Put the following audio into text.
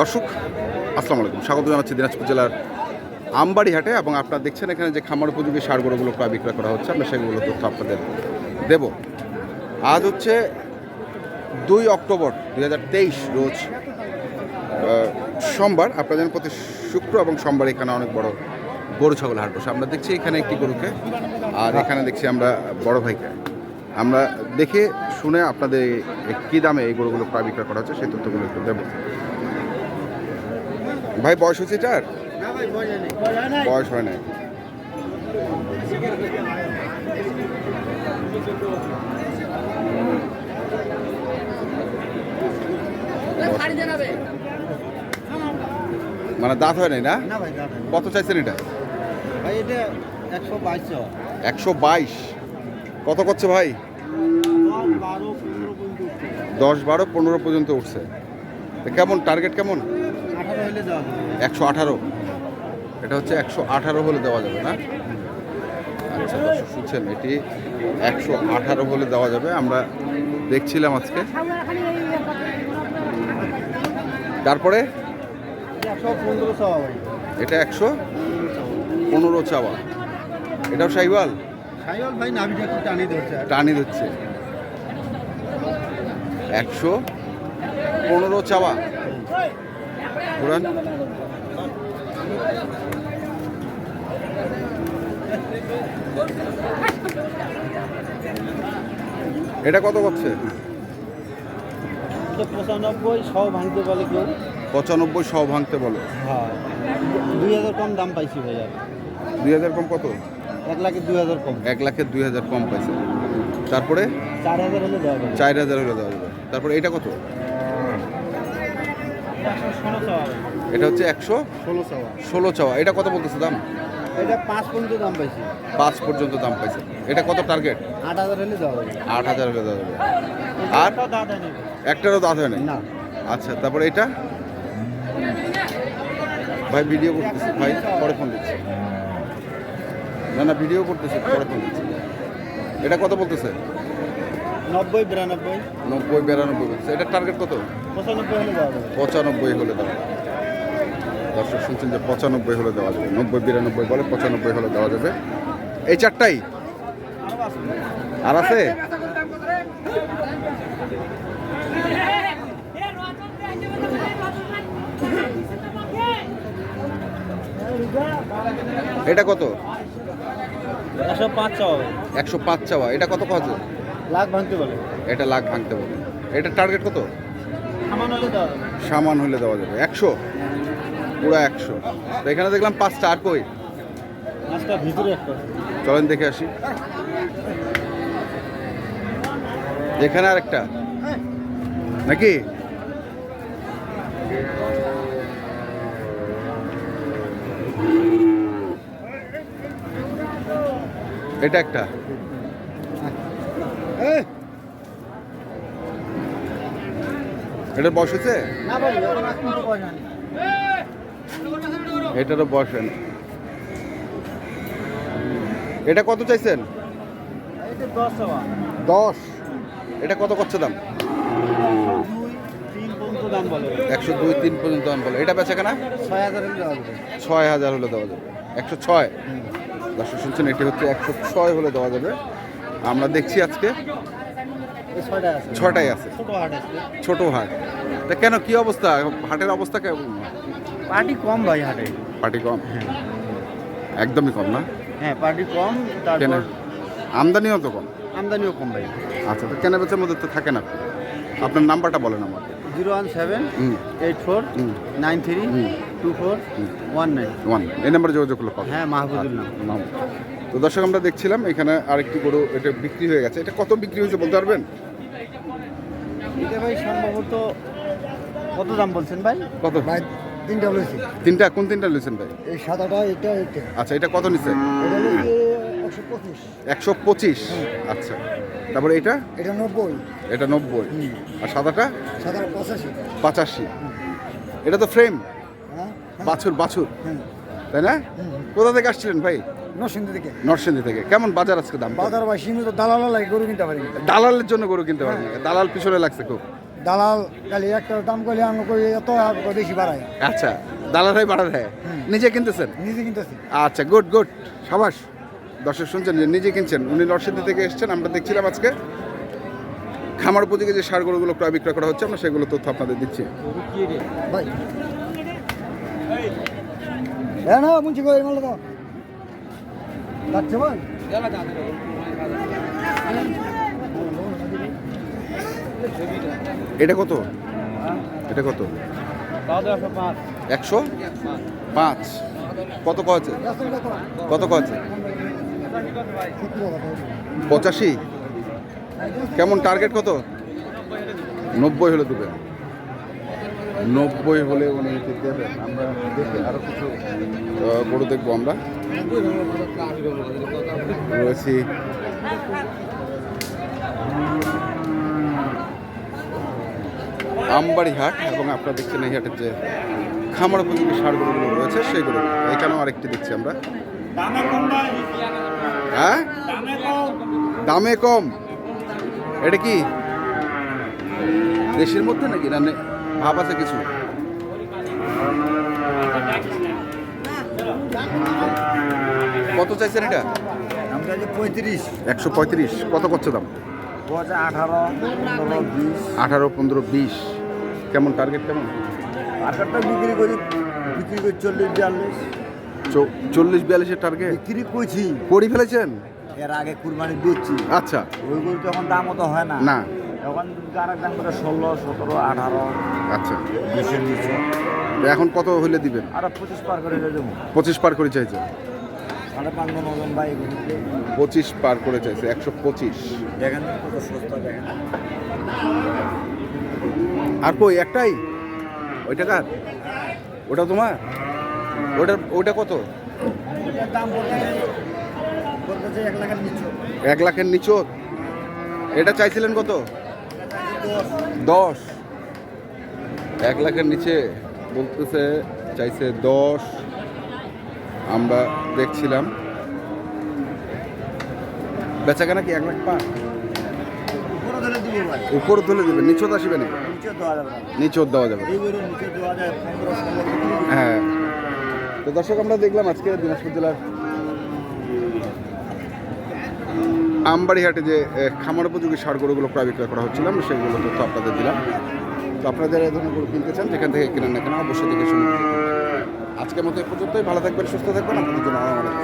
দর্শক, আসসালামু আলাইকুম। স্বাগত জানাচ্ছি দিনাজপুর জেলার আমবাড়ি হাটে এবং আপনারা দেখছেন এখানে যে খামার উপযোগী সার গরুগুলো প্রায় বিক্রয় করা হচ্ছে, আমরা সেগুলো তথ্য আপনাদের দেব। আজ হচ্ছে দুই অক্টোবর দু হাজার তেইশ, রোজ সোমবার। আপনাদের প্রতি শুক্র এবং সোমবার এখানে অনেক বড় গরু, ছাগল হাট বসে আমরা দেখছি এখানে একটি গরুকে, আর এখানে দেখছি আমরা বড় ভাইকে। আমরা দেখে শুনে আপনাদের কী দামে এই গরুগুলো প্রায় বিক্রয় করা হচ্ছে, সেই তথ্যগুলো একটু দেবো। ভাই বয়স হচ্ছে এটার? বয়স হয় নাই। মানে দাঁত হয় নাই না? না কত চাইছেন এটা? একশো বাইশ কত করছে ভাই? দশ বারো পনেরো পর্যন্ত উঠছে। কেমন টার্গেট কেমন? একশো আঠারো। এটা হচ্ছে একশো আঠারো হলে দেওয়া যাবে না? আচ্ছা দর্শক শুনছেন এটি একশো আঠারো হলে দেওয়া যাবে। আমরা দেখছিলাম আজকে। তারপরে? এটা একশো পনেরো চাওয়া। এটাও সাইওয়াল? টানি ধরছে। একশো পনেরো চাওয়া। এটা কত করছে পঁচানব্বই সব ভাঙতে বলে কেউ। পঁচানব্বই সহ ভাঙতে বলো। হ্যাঁ। দুই হাজার কম দাম পাইছি ভাই আর দুই হাজার কম কত? এক লাখে দুই হাজার কম। এক লাখের দুই হাজার কম পাইছে। তারপরে? চার হাজার হলে দেওয়া যাবে। চার হাজার হলে দেওয়া যাবে। তারপরে এটা কত একশো ষোলো চাওয়া ভাই এটা হচ্ছে একশো ষোলো চাওয়া। এটা কত বলতেছে দাম? এটা পাঁচ পর্যন্ত দাম পাইছি। পাঁচ পর্যন্ত দাম পাইছে। এটা কত টার্গেট আট হাজার হলে দেওয়া যাবে। আট হাজার হলে দেওয়া যাবে। আর? একটারও দাঁত হয় না। আচ্ছা তারপরে এটা? ভাই ভিডিও করতেছি। ভাই পরে ফোন দিচ্ছি। না না ভিডিও করতেছি পরে ফোন দিচ্ছি। এটা কত বলতেছে? নব্বই বিরানব্বই। নব্বই বিরানব্বই বলতেছে। এটা টার্গেট কত? পঁচানব্বই হলে দেওয়া যাবে। দর্শক শুনছেন যে পঁচানব্বই হলে দেওয়া যাবে। নব্বই বিরানব্বই বলে পঁচানব্বই হলে দেওয়া যাবে। এই চারটাই? আর আছে? এটা কত? একশো পাঁচ চাওয়া একশো পাঁচ চাওয়া। এটা কত কত লাখ ভাঙতে বলে। এটা লাখ ভাঙতে বলে। এটা টার্গেট কত? সামান হলে দেওয়া যাবে। একশো? পুরো একশো। তো এখানে দেখলাম পাঁচটা। আর কই? ভিতরে চলেন দেখে আসি। এখানে আরেকটা। নাকি? এটা একটা। এটার বয়স নেই এটারও বয়স এটা কত চাইছেন? দশ এটা কত করছে দাম? একশো দুই তিন পর্যন্ত দাম বলে। এটা বেচা কেনা? ছয় হাজার হলে দেওয়া যাবে। একশো ছয়? দর্শক শুনছেন এটি হচ্ছে একশো ছয় হলে দেওয়া যাবে। আমরা দেখছি আজকে। ছয়টা আছে। ছোটো হাট তা কেন কি অবস্থা? হাটের অবস্থা কেমন? পার্টি কম ভাই হাটে। পার্টি কম? একদমই কম না? হ্যাঁ পার্টি কম তারপর আমদানিও তো কম। আমদানিও কম ভাই। আচ্ছা তো কেনা বেচার মধ্যে তো থাকেন আপনি আপনার নাম্বারটা বলেন আমাকে। Zero one seven eight four nine three. Two four one nine one এই নাম্বারে যোগাযোগ করলে পাবেন। হ্যাঁ মাহবুবুল নাম। নাম তো দর্শক আমরা দেখছিলাম এখানে আরেকটি গরু এটা বিক্রি হয়ে গেছে। এটা কত বিক্রি হয়েছে বলতে পারবেন? এটা ভাই সম্ভবত কত দাম বলছেন ভাই? কত? ভাই তিনটা বলেছি তিনটা? কোন তিনটা নিয়েছেন ভাই? এই সাদাটা এটা এটা। আচ্ছা এটা কত নিচ্ছে? একশো পঁচিশ। আচ্ছা। তারপরে এটা? এটা নব্বই। এটা নব্বই। আর সাদাটা? সাদা পঁচাশি। পঁচাশি। এটা তো ফ্রেম হ্যাঁ বাছুর বাছুর। তাই না? কোথা থেকে আসছিলেন ভাই? নরসিংদী থেকে। নরসিংদী থেকে। কেমন বাজার আজকে দাম? বাজার ভাই সীমিত দালাল লাগে গরু কিনতে পারি দালালের জন্য গরু কিনতে পারেন দালাল পিছনে লাগছে খুব। দালাল খালি একটা দাম করলে আমি করি এত আর বেশি বাড়ায়? আচ্ছা দালারাই বাড়া দেয়। নিজে কিনতেছেন? নিজে কিনতেছি। আচ্ছা গুড গুড। সাবাস। দর্শক শুনছেন যে নিজে কিনছেন। উনি নরসিংদী থেকে এসেছেন আমরা দেখছিলাম আজকে। খামার উপযোগী যে সার গরুগুলো ক্রয় বিক্রয় করা হচ্ছে আমরা সেগুলো তথ্য আপনাদের দিচ্ছি। ভাই মাল দাও। যাচ্ছে ভাই এটা কত? এটা কত? একশো? পাঁচ। কত কছে কত কছে পঁচাশি? কেমন টার্গেট কত? নব্বই হলে দেবে। নব্বই হলে উনি আমরা দেখে আরও কিছু গরু দেখব আমরা। রয়েছি। আমবাড়ি হাট এবং আপনারা দেখছেন এই হাটের যে খামার উপযোগী সারগুলো রয়েছে সেইগুলো এখানেও আরেকটি দেখছি আমরা। হ্যাঁ? দামে কম। এটা কি দেশের মধ্যে নাকি নে- ভাব আছে কিছু? কত চাইছেন এটা? পঁয়ত্রিশ। একশো পঁয়ত্রিশ। কত করছে দাম? আঠারো পনেরো বিশ। আঠারো পনেরো বিশ। কেমন? টার্গেট কেমন? আঠারোটা বিক্রি করি বিক্রি করি চল্লিশ বিয়াল্লিশ। চল্লিশ বিয়াল্লিশের টার্গেট বিক্রি করছি। করে ফেলেছেন? এর আগে কুরবানি দিচ্ছি। আচ্ছা। ওইগুলো তো এখন দাম অত হয় না। না। তখন আরেক দাম করে ষোলো সতেরো আঠারো। আচ্ছা নিচে এখন কত হলে দিবেন? আরও পঁচিশ পার করে দেবো। পঁচিশ পার করে চাইছে সাড়ে পাঁচ ওজন ভাই পঁচিশ পার করে চাইছে একশো পঁচিশ। দেখেন কত সস্তা দেখেন। আর কই একটাই? ওই টাকার ওটা তোমার? ওটা ওটা কত? এক লাখের নিচে। এক লাখের এটা চাইছিলেন কত? দশ। এক লাখের নিচে বলতেছে চাইছে দশ। আমরা দেখছিলাম। বেচাকেনা কি এক লাখ পাঁচ? উপরে দিব তুলে দেবেন নিচত আসবে না। নিচে দেওয়া যাবে নিচত দেওয়া যাবে। হ্যাঁ। তো দর্শক আমরা দেখলাম আজকে দিনাজপুর জেলার আমবাড়িহাটে যে খামার উপযোগী সার গরুগুলো ক্রয় বিক্রয় করা হচ্ছিল, আমরা সেগুলো তথ্য আপনাদের দিলাম। তো আপনারা যারা ধরনের গরু কিনতে চান, যেখান থেকে কিনেন না কেন, অবশ্যই দেখে শুনুন আজকের মতো এ পর্যন্তই, ভালো থাকবেন, সুস্থ থাকবেন, আপনাদের জন্য অনেক অনেক